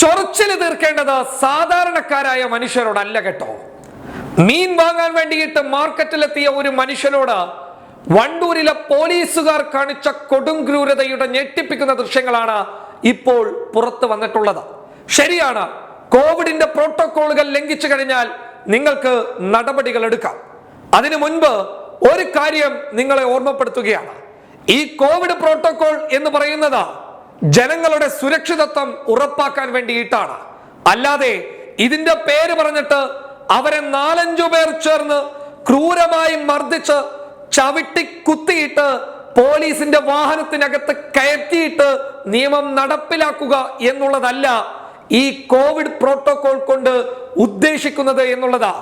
ചൊറച്ചിൽ തീർക്കേണ്ടത് സാധാരണക്കാരായ മനുഷ്യരോടല്ല കേട്ടോ. മീൻ വാങ്ങാൻ വേണ്ടിയിട്ട് മാർക്കറ്റിലെത്തിയ ഒരു മനുഷ്യനോട് വണ്ടൂരിലെ പോലീസുകാർ കാണിച്ച കൊടും ക്രൂരതയുടെ ഞെട്ടിപ്പിക്കുന്ന ദൃശ്യങ്ങളാണ് ഇപ്പോൾ പുറത്തു വന്നിട്ടുള്ളത്. ശരിയാണ് കോവിഡിന്റെ പ്രോട്ടോകോളുകൾ ലംഘിച്ചു കഴിഞ്ഞാൽ നിങ്ങൾക്ക് നടപടികൾ എടുക്കാം. അതിനു മുൻപ് ഒരു കാര്യം നിങ്ങളെ ഓർമ്മപ്പെടുത്തുകയാണ്. ഈ കോവിഡ് പ്രോട്ടോകോൾ എന്ന് പറയുന്നത് ജനങ്ങളുടെ സുരക്ഷിതത്വം ഉറപ്പാക്കാൻ വേണ്ടിയിട്ടാണ്. അല്ലാതെ ഇതിന്റെ പേര് പറഞ്ഞിട്ട് അവരെ നാലഞ്ചു പേർ ചേർന്ന് ക്രൂരമായി മർദ്ദിച്ച് ചവിട്ടി കുത്തിയിട്ട് പോലീസിന്റെ വാഹനത്തിനകത്ത് കയറ്റിയിട്ട് നിയമം നടപ്പിലാക്കുക എന്നുള്ളതല്ല ഈ കോവിഡ് പ്രോട്ടോകോൾ കൊണ്ട് ഉദ്ദേശിക്കുന്നത് എന്നുള്ളതാ.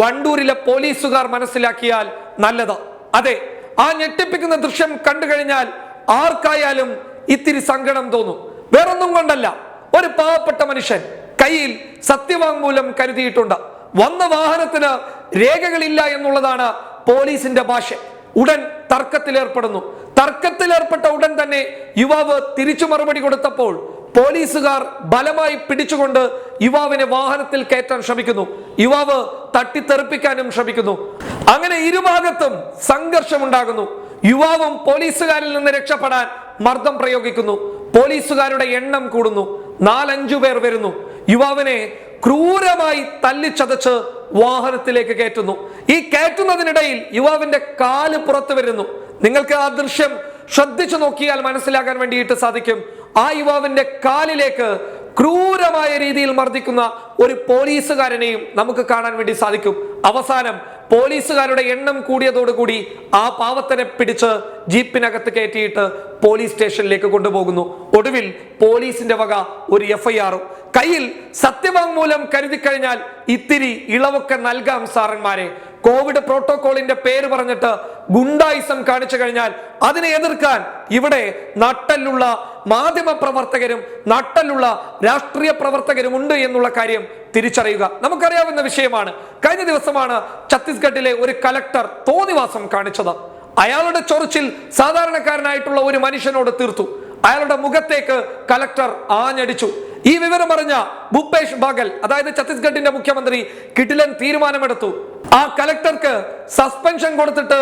വണ്ടൂരിലെ പോലീസുകാർ മനസ്സിലാക്കിയാൽ നല്ലത്. അതെ ആ ഞെട്ടിപ്പിക്കുന്ന ദൃശ്യം കണ്ടു കഴിഞ്ഞാൽ ആർക്കായാലും ഇത്തിരി സങ്കടം തോന്നും. വേറൊന്നും കൊണ്ടല്ല. ഒരു പാവപ്പെട്ട മനുഷ്യൻ കയ്യിൽ സത്യവാങ്മൂലം കരുതിയിട്ടുണ്ട്. വന്ന വാഹനത്തിന് രേഖകളില്ല എന്നുള്ളതാണ് പോലീസിന്റെ ഭാഷ. ഉടൻ തർക്കത്തിലേർപ്പെടുന്നു. തർക്കത്തിലേർപ്പെട്ട ഉടൻ തന്നെ യുവാവ് തിരിച്ചു മറുപടി കൊടുത്തപ്പോൾ പോലീസുകാർ ബലമായി പിടിച്ചുകൊണ്ട് യുവാവിനെ വാഹനത്തിൽ കയറ്റാൻ ശ്രമിക്കുന്നു. യുവാവ് തട്ടിത്തെറിപ്പിക്കാനും ശ്രമിക്കുന്നു. അങ്ങനെ ഇരുഭാഗത്തും സംഘർഷമുണ്ടാകുന്നു. യുവാവും പോലീസുകാരിൽ നിന്ന് രക്ഷപ്പെടാൻ മർദ്ദം പ്രയോഗിക്കുന്നു. പോലീസുകാരുടെ എണ്ണം കൂടുന്നു. നാലഞ്ചു പേർ വരുന്നു. യുവാവിനെ ക്രൂരമായി തല്ലിച്ചതച്ച് വാഹനത്തിലേക്ക് കയറ്റുന്നു. ഈ കയറ്റുന്നതിനിടയിൽ യുവാവിന്റെ കാൽ പുറത്തു വരുന്നു. നിങ്ങൾക്ക് ആ ദൃശ്യം ശ്രദ്ധിച്ചു നോക്കിയാൽ മനസ്സിലാക്കാൻ വേണ്ടിയിട്ട് സാധിക്കും. ആ യുവാവിന്റെ കാലിലേക്ക് ക്രൂരമായ രീതിയിൽ മർദ്ദിക്കുന്ന ഒരു പോലീസുകാരനെയും നമുക്ക് കാണാൻ വേണ്ടി സാധിക്കും. അവസാനം പോലീസുകാരുടെ എണ്ണം കൂടിയതോടുകൂടി ആ പാവത്തിനെ പിടിച്ച് ജീപ്പിനകത്ത് കയറ്റിയിട്ട് പോലീസ് സ്റ്റേഷനിലേക്ക് കൊണ്ടുപോകുന്നു. ഒടുവിൽ പോലീസിന്റെ വക ഒരു എഫ്ഐആറും കയ്യിൽ സത്യവാങ്മൂലം കരുതി കഴിഞ്ഞാൽ ഇത്തിരി ഇളവൊക്കെ നൽകാം സാറന്മാരെ. കോവിഡ് പ്രോട്ടോകോളിന്റെ പേര് പറഞ്ഞിട്ട് ഗുണ്ടായിസം കാണിച്ചു കഴിഞ്ഞാൽ അതിനെ എതിർക്കാൻ ഇവിടെ നട്ടലുള്ള മാധ്യമ പ്രവർത്തകരും നട്ടലുള്ള രാഷ്ട്രീയ പ്രവർത്തകരും ഉണ്ട് എന്നുള്ള കാര്യം തിരിച്ചറിയുക. നമുക്കറിയാവുന്ന വിഷയമാണ്. കഴിഞ്ഞ ദിവസമാണ് ഛത്തീസ്ഗഡിലെ ഒരു കലക്ടർ തോന്നിവാസം കാണിച്ചത്. അയാളുടെ ചൊറിച്ചിൽ സാധാരണക്കാരനായിട്ടുള്ള ഒരു മനുഷ്യനോട് തീർത്തു. അയാളുടെ മുഖത്തേക്ക് കലക്ടർ ആഞ്ഞടിച്ചു. ഈ വിവരം അറിഞ്ഞ ഭൂപേഷ് ബാഗൽ അതായത് ഛത്തീസ്ഗഡിന്റെ മുഖ്യമന്ത്രി കിടിലൻ തീരുമാനമെടുത്തു. ആ കലക്ടർക്ക് സസ്പെൻഷൻ കൊടുത്തിട്ട്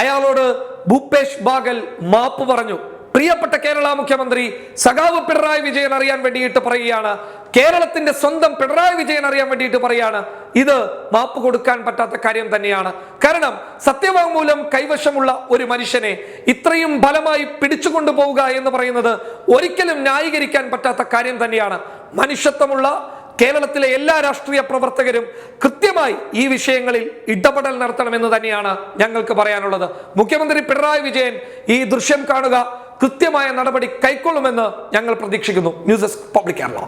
അയാളോട് ഭൂപേഷ് ബാഗൽ മാപ്പ് പറഞ്ഞു. പ്രിയപ്പെട്ട കേരള മുഖ്യമന്ത്രി സഖാവ് പിണറായി വിജയൻ അറിയാൻ വേണ്ടിയിട്ട് പറയുകയാണ്. കേരളത്തിന്റെ സ്വന്തം പിണറായി വിജയൻ അറിയാൻ വേണ്ടിയിട്ട് പറയാണ് ഇത് മാപ്പ് കൊടുക്കാൻ പറ്റാത്ത കാര്യം തന്നെയാണ്. കാരണം സത്യവാങ്മൂലം കൈവശമുള്ള ഒരു മനുഷ്യനെ ഇത്രയും ബലമായി പിടിച്ചുകൊണ്ടു പോവുക എന്ന് പറയുന്നത് ഒരിക്കലും ന്യായീകരിക്കാൻ പറ്റാത്ത കാര്യം തന്നെയാണ്. മനുഷ്യത്വമുള്ള കേരളത്തിലെ എല്ലാ രാഷ്ട്രീയ പ്രവർത്തകരും കൃത്യമായി ഈ വിഷയങ്ങളിൽ ഇടപെടൽ നടത്തണമെന്ന് തന്നെയാണ് ഞങ്ങൾക്ക് പറയാനുള്ളത്. മുഖ്യമന്ത്രി പിണറായി വിജയൻ ഈ ദൃശ്യം കാണുക കൃത്യമായ നടപടി കൈക്കൊള്ളുമെന്ന് ഞങ്ങൾ പ്രതീക്ഷിക്കുന്നു. News desk public Kerala.